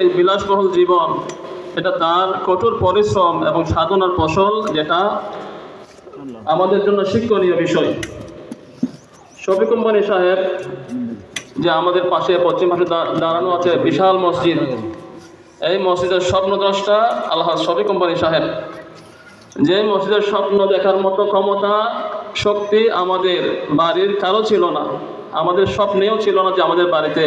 এই বিলাসবহুল জীবন, এটা তার কঠোর পরিশ্রম এবং সাধনার ফসল যেটা আমাদের জন্য শিক্ষণীয় বিষয়। শফিক কোম্পানি সাহেব যে আমাদের পাশে পশ্চিম পাশে দাঁড়ানো আছে, বিশাল মসজিদ। এই মসজিদের স্বপ্নদ্রষ্টা আল্লাহ শফিক কোম্পানি সাহেব। যে মসজিদের স্বপ্ন দেখার মতো ক্ষমতা, শক্তি আমাদের বাড়ির কারও ছিল না। আমাদের স্বপ্নেও ছিল না যে আমাদের বাড়িতে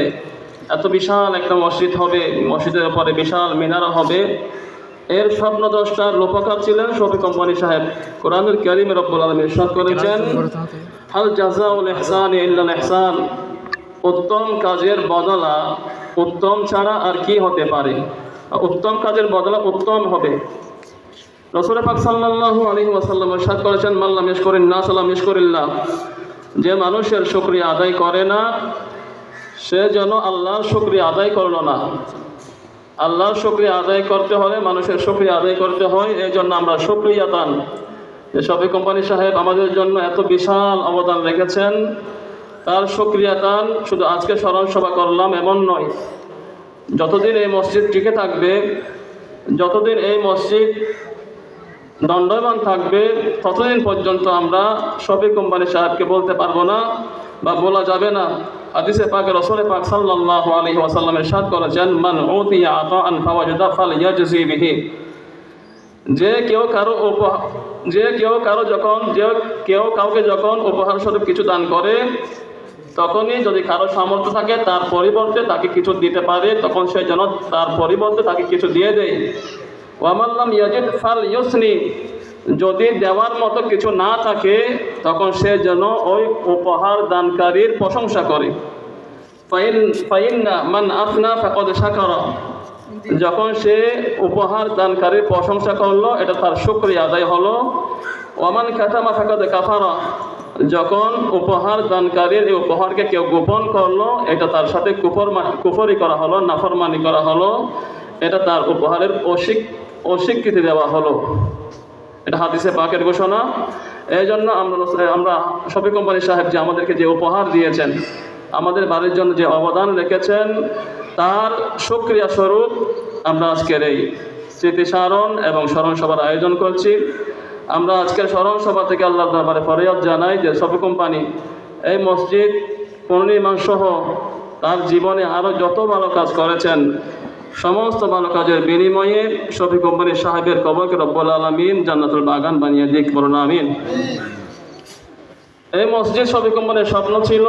এত বিশাল একটা মসজিদ হবে, মসজিদের উপরে বিশাল মিনারা হবে। এর স্বপ্ন স্বপ্নদ্রষ্টার রূপকার ছিলেন শফি কোম্পানি সাহেব। কোরআনুল করিম রব্বুল আলম ইরশাদ করেছেন হাল জাজাউল ইহসান ইল্লাল ইহসান। উত্তম কাজের বদলা উত্তম ছাড়া আর কি হতে পারে? উত্তম কাজের বদলা উত্তম হবে। রসুল পাক সাল্লাল্লাহু আলাইহি ওয়াসাল্লাম ইরশাদ করেছেন মাল্লাম ইশকুরিন নাস লাম ইশকুরিল্লাহ যে মানুষের শুকরিয়া আদায় করে না সে যেন আল্লাহর শুকরিয়া আদায় করল না। আল্লাহর শুকরিয়া আদায় করতে হলে মানুষের শুকরিয়া আদায় করতে হয়, এই জন্য আমরা শুক্রিয়াতান যে সবে কোম্পানি সাহেব আমাদের জন্য এত বিশাল অবদান রেখেছেন। তার শুক্রিয়াতান শুধু আজকে স্মরণ সভা করলাম এমন নয়। যতদিন এই মসজিদ টিকে থাকবে, যতদিন এই মসজিদ দণ্ডমান থাকবে, ততদিন পর্যন্ত আমরা শফিক কোম্পানি সাহেবকে বলতে পারব না বা বলা যাবে না। হাদিসে পাকে রসুল পাক সাল্লাল্লাহু আলাইহি ওয়াসাল্লামের সাদ করেছেন, মান উতিয়া আতাআন ফাওয়াজাদা ফালইয়াজজি বিহি। যে কেউ কারও উপহার যে কেউ কারও যখন, যে কেউ কাউকে যখন উপহার স্বরূপ কিছু দান করে, তখনই যদি কারও সামর্থ্য থাকে, তার পরিবর্তে তাকে কিছু দিতে পারে, তখন সে যেন তার পরিবর্তে তাকে কিছু দিয়ে দেয়। ওয়ামাল্লাম ইয়াজিদ ফাল ইউসনি। যদি দেওয়ার মতো কিছু না থাকে, তখন সে যেন ওই উপহার দানকারীর প্রশংসা করে। ফাইন, ফাইন্না মান আফনা ফাকদ যখন সে উপহার দানকারীর প্রশংসা করল, এটা তার শুক্রিয়া আদায় হলো। ওয়ামান কাতামা ফাকদ কাফারা। যখন উপহার দানকারীর এই উপহারকে কেউ গোপন করল, এটা তার সাথে কুফর কুফরি করা হলো, নাফরমানি করা হলো। এটা তার উপহারের অস্বীক অস্বীকৃতি দেওয়া হলো। এটা হাদিসে পাকের ঘোষণা। এই জন্য আমরা আমরা শপিং কোম্পানি সাহেব যে আমাদেরকে যে উপহার দিয়েছেন, আমাদের বাড়ির জন্য যে অবদান রেখেছেন, তার সুক্রিয়া স্বরূপ আমরা আজকের এই স্মৃতিসারণ এবং স্মরণ সভার আয়োজন করছি। আমরা আজকের স্মরণ সভা থেকে আল্লাহর দরবারে ফরিয়াদ জানাই যে শপি কোম্পানি এই মসজিদ পুনর্নির্মাণ সহ তার জীবনে আরও যত ভালো কাজ করেছেন সমস্ত ভালো কাজের বিনিময়ে শফি কোম্পানির সাহেবের কবরকে রব্বুল আলমিন জান্নাতুল বাগান বানিয়ে দিক, বলুন আমিন। এই মসজিদ শফি কোম্পানির স্বপ্ন ছিল,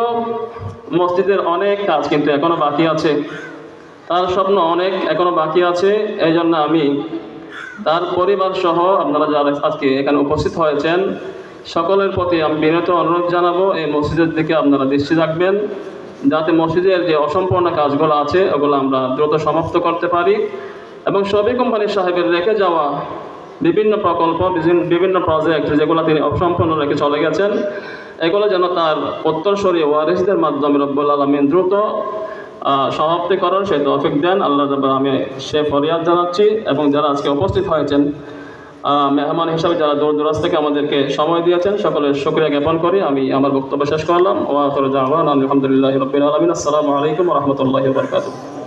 মসজিদের অনেক কাজ কিন্তু এখনও বাকি আছে। তার স্বপ্ন অনেক এখনও বাকি আছে এই জন্য আমি তার পরিবার সহ আপনারা যারা আজকে এখানে উপস্থিত হয়েছেন, সকলের প্রতি আমি বিনত অনুরোধ জানাব, এই মসজিদের দিকে আপনারা দৃষ্টি রাখবেন। যাতে মসজিদের যে অসম্পূর্ণ কাজগুলো আছে, ওগুলো আমরা দ্রুত সমাপ্ত করতে পারি। এবং সবই কোম্পানির সাহেবের রেখে যাওয়া বিভিন্ন প্রকল্প বিভিন্ন- প্রজেক্ট যেগুলো তিনি অসম্পূর্ণ রেখে চলে গেছেন, এগুলো যেন তার উত্তরসূরি ওয়ারিসদের মাধ্যমে রব্বুল আলমিন দ্রুত সমাপ্তি করার সেই তৌফিক দেন। আল্লাহ আমি সে ফরিয়াদ জানাচ্ছি এবং যারা আজকে উপস্থিত হয়েছেন মেহমান হিসাবে যারা দূর দূরাজ থেকে আমাদেরকে সময় দিয়েছেন সকলের শুক্রিয়া জ্ঞাপন করি। আমি আমার বক্তব্য শেষ করলাম। ওয়া আলহামদুলিল্লাহ রাব্বিল আলামিন। আসসালামু আলাইকুম রহমতুল্লাহ বারাকাতুহু।